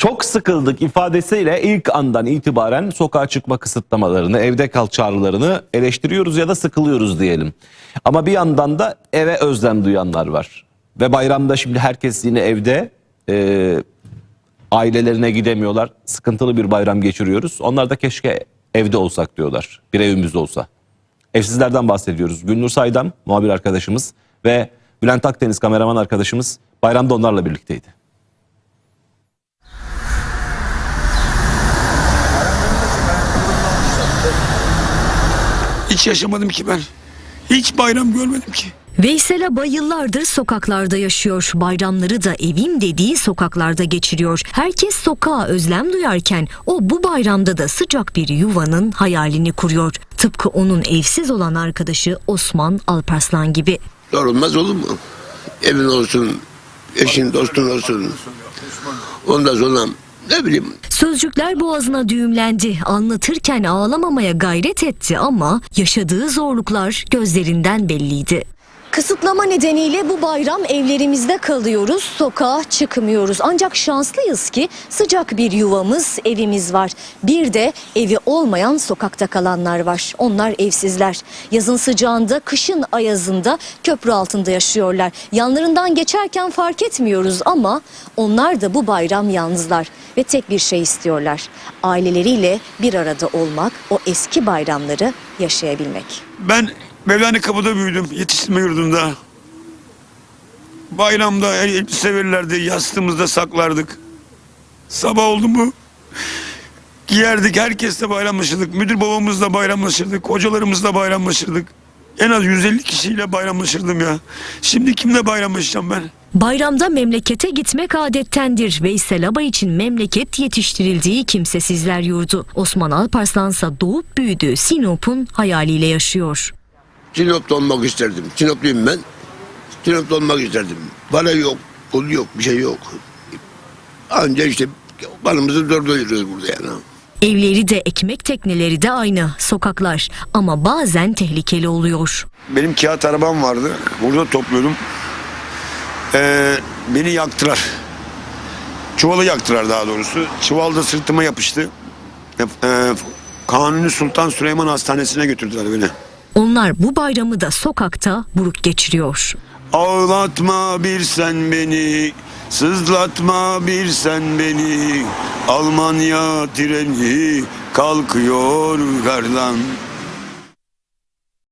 Çok sıkıldık ifadesiyle ilk andan itibaren sokağa çıkma kısıtlamalarını, evde kal çağrılarını eleştiriyoruz ya da sıkılıyoruz diyelim. Ama bir yandan da eve özlem duyanlar var. Ve bayramda şimdi herkes yine evde e, ailelerine gidemiyorlar. Sıkıntılı bir bayram geçiriyoruz. Onlar da keşke evde olsak diyorlar. Bir evimiz olsa. Evsizlerden bahsediyoruz. Gülnur Saydam muhabir arkadaşımız ve Bülent Akdeniz kameraman arkadaşımız bayramda onlarla birlikteydi. Hiç yaşamadım ki ben. Hiç bayram görmedim ki. Veysel Aba yıllardır sokaklarda yaşıyor. Bayramları da evim dediği sokaklarda geçiriyor. Herkes sokağa özlem duyarken o bu bayramda da sıcak bir yuvanın hayalini kuruyor. Tıpkı onun evsiz olan arkadaşı Osman Alparslan gibi. Sorulmaz olur mu? Evin olsun, eşin dostun olsun. Ondan sonra ne bileyim Sözcükler boğazına düğümlendi. Anlatırken ağlamamaya gayret etti ama yaşadığı zorluklar gözlerinden belliydi. Kısıtlama nedeniyle bu bayram evlerimizde kalıyoruz, sokağa çıkmıyoruz. Ancak şanslıyız ki sıcak bir yuvamız, evimiz var. Bir de evi olmayan sokakta kalanlar var. Onlar evsizler. Yazın sıcağında, kışın ayazında köprü altında yaşıyorlar. Yanlarından geçerken fark etmiyoruz ama onlar da bu bayram yalnızlar ve tek bir şey istiyorlar. Aileleriyle bir arada olmak, o eski bayramları yaşayabilmek. Ben Mevlana Kapı'da büyüdüm. Yetiştirme yurdunda. Bayramda el- elbise verirlerdi. Yastığımızda saklardık. Sabah oldu mu giyerdik. Herkesle bayramlaşırdık. Müdür babamızla bayramlaşırdık. Hocalarımızla bayramlaşırdık. En az 150 kişiyle bayramlaşırdım ya. Şimdi kimle bayramlaşacağım ben? Bayramda memlekete gitmek adettendir. Veysel Aba için memleket yetiştirildiği kimsesizler yurdu. Osman Alparslansa doğup büyüdüğü Sinop'un hayaliyle yaşıyor. Sinop'ta olmak isterdim. Sinopluyum ben. Sinop'ta olmak isterdim. Para yok, pul yok, bir şey yok. Anca işte kanımızı zor doyuruyoruz burada yani. Evleri de ekmek tekneleri de aynı sokaklar ama bazen tehlikeli oluyor. Benim kağıt arabam vardı. Burada topluyordum. Ee, beni yaktılar. Çuvalı yaktılar daha doğrusu. Çuval da sırtıma yapıştı. E, e, Kanuni Sultan Süleyman Hastanesi'ne götürdüler beni. Onlar bu bayramı da sokakta buruk geçiriyor. Ağlatma bir sen beni, sızlatma bir sen beni. Almanya treni kalkıyor kardan.